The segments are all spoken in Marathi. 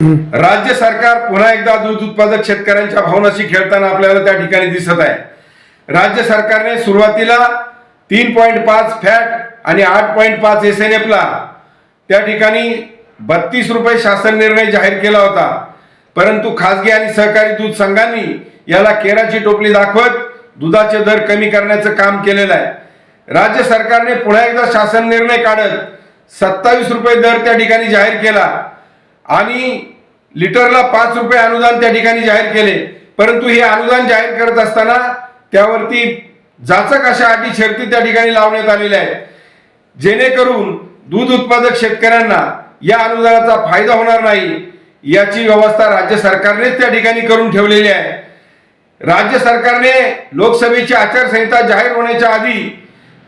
राज्य सरकार पुन्हा एकदा दूध उत्पादक शेतकऱ्यांच्या भावनाशी खेळताना आपल्याला त्या ठिकाणी दिसत आहे. राज्य सरकारने सुरुवातीला तीन पॉईंट पाच फॅट आणि आठ पॉईंट पाच एस एन एफला त्या ठिकाणी बत्तीस रुपये शासन निर्णय जाहीर केला होता. परंतु खासगी आणि सहकारी दूध संघांनी याला केराची टोपली दाखवत दुधाचे दर कमी करण्याचं काम केलेलं आहे. राज्य सरकारने पुन्हा एकदा शासन निर्णय काढत सत्तावीस रुपये दर त्या ठिकाणी जाहीर केला. आणि लिटरला पाच रुपये अनुदान त्या ठिकाणी जाहीर केले. परंतु हे अनुदान जाहीर करत असताना त्यावरती जाचक अशा अटी शर्ती त्या ठिकाणी लावण्यात आलेल्या आहेत. जेणेकरून दूध उत्पादक शेतकऱ्यांना या अनुदानाचा फायदा होणार नाही याची व्यवस्था राज्य सरकारनेच त्या ठिकाणी करून ठेवलेली आहे. राज्य सरकारने लोकसभेची आचारसंहिता जाहीर होण्याच्या आधी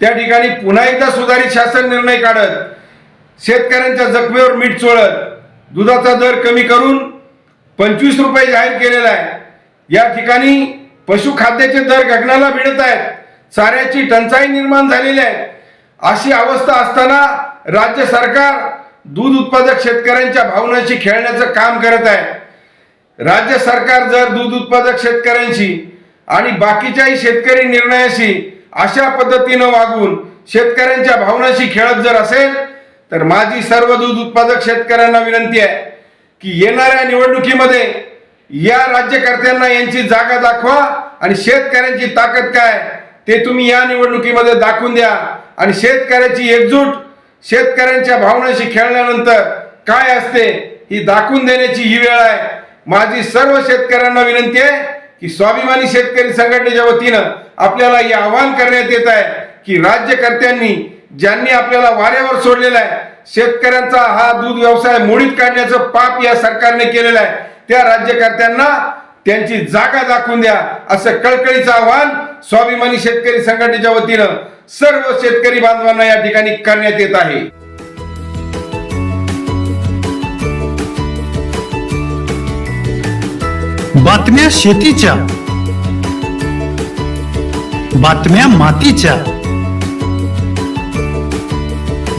त्या ठिकाणी पुन्हा एकदा सुधारित शासन निर्णय काढत शेतकऱ्यांच्या जखमेवर मीठ चोळत दुधाचा दर कमी करून पंचवीस रुपये जाहीर केलेला आहे. या ठिकाणी पशुखाद्याचे दर गगनाला भिडत आहेत. चाऱ्याची टंचाई निर्माण झालेली आहे. अशी अवस्था असताना राज्य सरकार दूध उत्पादक शेतकऱ्यांच्या भावनाशी खेळण्याचं काम करत आहे. राज्य सरकार जर दूध उत्पादक शेतकऱ्यांशी आणि बाकीच्याही शेतकरी निर्णयाशी अशा पद्धतीनं वागून शेतकऱ्यांच्या भावनाशी खेळत जर असेल तर माझी सर्व दूध उत्पादक शेतकऱ्यांना विनंती आहे की येणाऱ्या निवडणुकीमध्ये या राज्यकर्त्यांना यांची जागा दाखवा आणि शेतकऱ्यांची ताकद काय ते तुम्ही या निवडणुकीमध्ये दाखवून द्या. आणि शेतकऱ्याची एकजूट शेतकऱ्यांच्या भावनाशी खेळल्यानंतर काय असते ही दाखवून देण्याची ही वेळ आहे. माझी सर्व शेतकऱ्यांना विनंती आहे की स्वाभिमानी शेतकरी संघटनेच्या वतीनं आपल्याला हे आवाहन करण्यात येत आहे की राज्यकर्त्यांनी ज्यांनी आपल्याला वाऱ्यावर सोडलेला आहे शेतकऱ्यांचा हा दूध व्यवसाय मोडीत काढण्याचं पाप या सरकारने केलेलं आहे. त्या राज्यकर्त्यांना त्यांची जागा दाखवून द्या असं कळकळीचं आवाहन स्वाभिमानी शेतकरी संघटनेच्या वतीनं सर्व शेतकरी बांधवांना या ठिकाणी करण्यात येत आहे. बातम्या शेतीच्या बातम्या मातीच्या